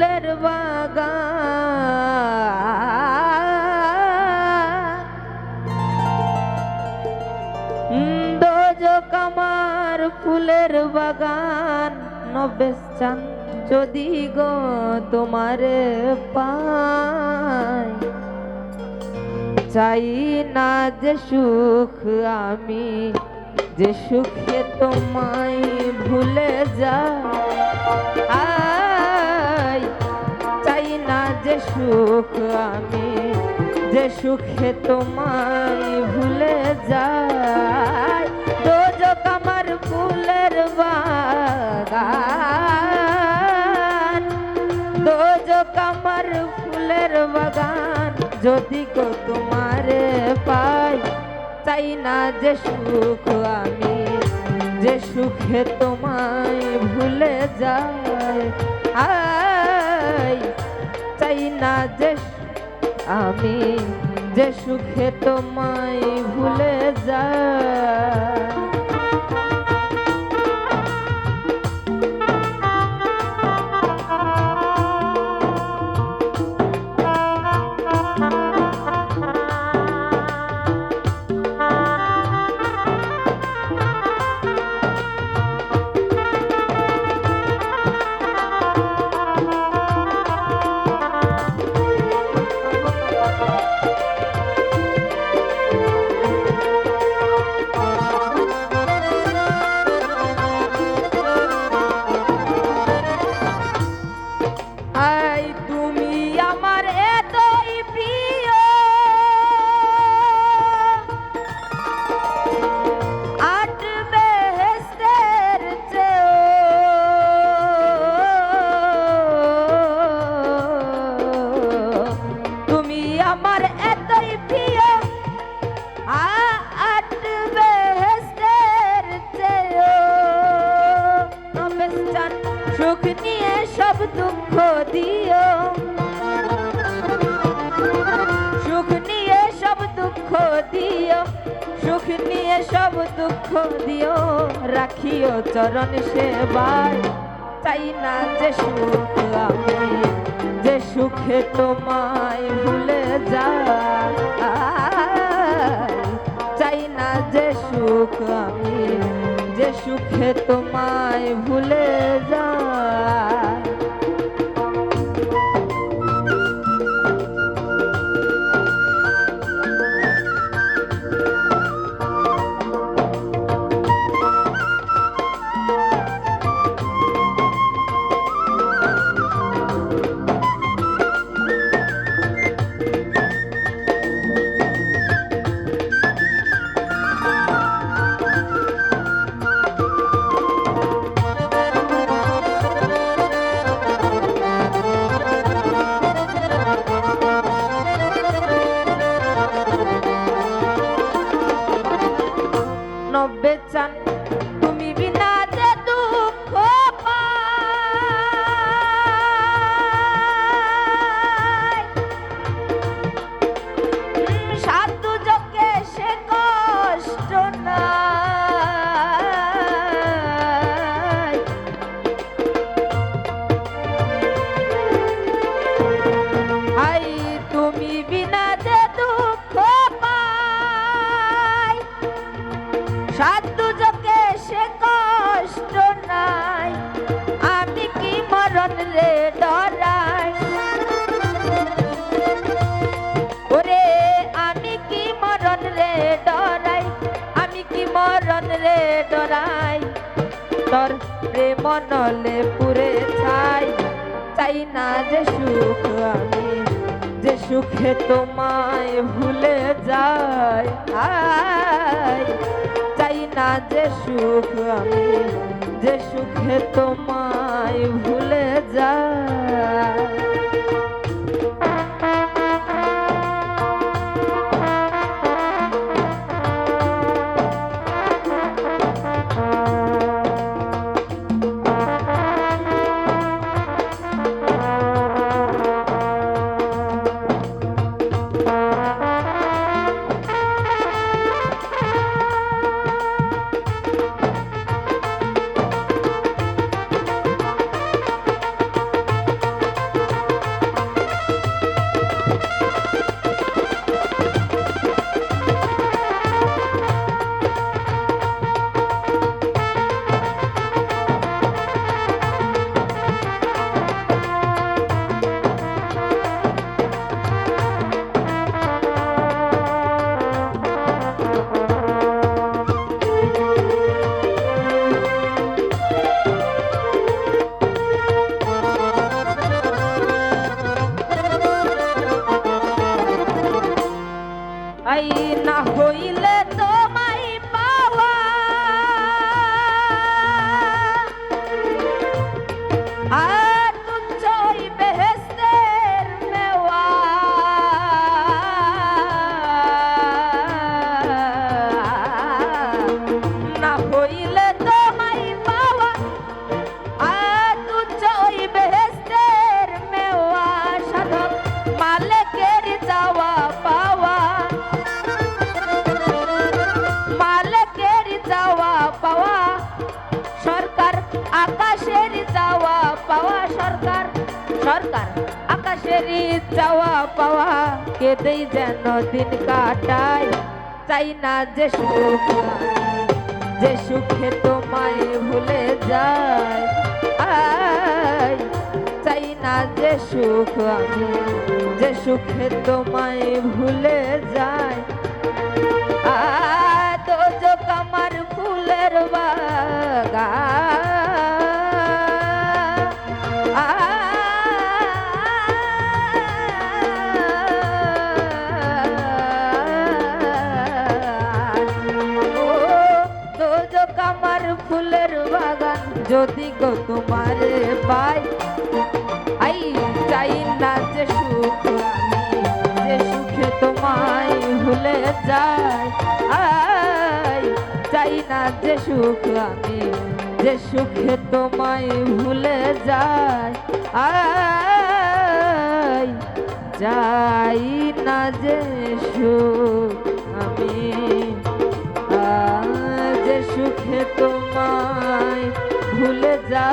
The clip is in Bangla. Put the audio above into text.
ফুলের বাগান। দোজক আমার ফুলের বাগান। নবেশ চান যদি গো তোমারে পায়। চাই না যে সুখ আমি, যে সুখে তোমায় ভুলে যাই। সুখ আমি, যে সুখে তোমায় ভুলে যাই। দোজক আমার ফুলের বাগান। দোজক আমার ফুলের বাগান, যদি গো তোমারে পাই তাই না যে সুখ আমি, যে সুখে তোমায় ভুলে যাই। আই চাই না যে আমি যে সুখে তোমায় ভুলে যাই। সুখ নিয়ে সব দুঃখ দিও। সুখ নিয়ে সব দুঃখ দিও, সুখ নিয়ে সব দুঃখ দিও। রাখিও চরণ সেবায় চাই না যে সুখ আমি, যে সুখে তোমায় ভুলে যায় তুমি বিনা সাধু যোগে সে কষ্ট আমি কি ওরে, আমি কি আমি কি ডরাই? তোর প্রেম নলে পুরে ছাই। চাই না যে সুখ আমি যে সুখে তোমায় ভুলে যায় আয় চাই না যে সুখ আমি যে সুখে তোমায় সরকার সরকার আকাশেরই চাওয়া পাওয়া, কেঁদেই যেন দিন কাটায়। চাই না যে সুখ যে সুখে তোমায় ভুলে যায়। চাই না যে সুখ আমি, যে সুখে তোমায় ভুলে যায়। যদি গো তোমারে পাই, আই চাই না যে সুখ আমি, যে সুখে তোমায় ভুলে যাই। আই চাই না যে সুখ আমি, যে সুখে তোমায় ভুলে যাই। আই চাই না যে সুখ আমি আজ সুখে তোমায় ভুলে যা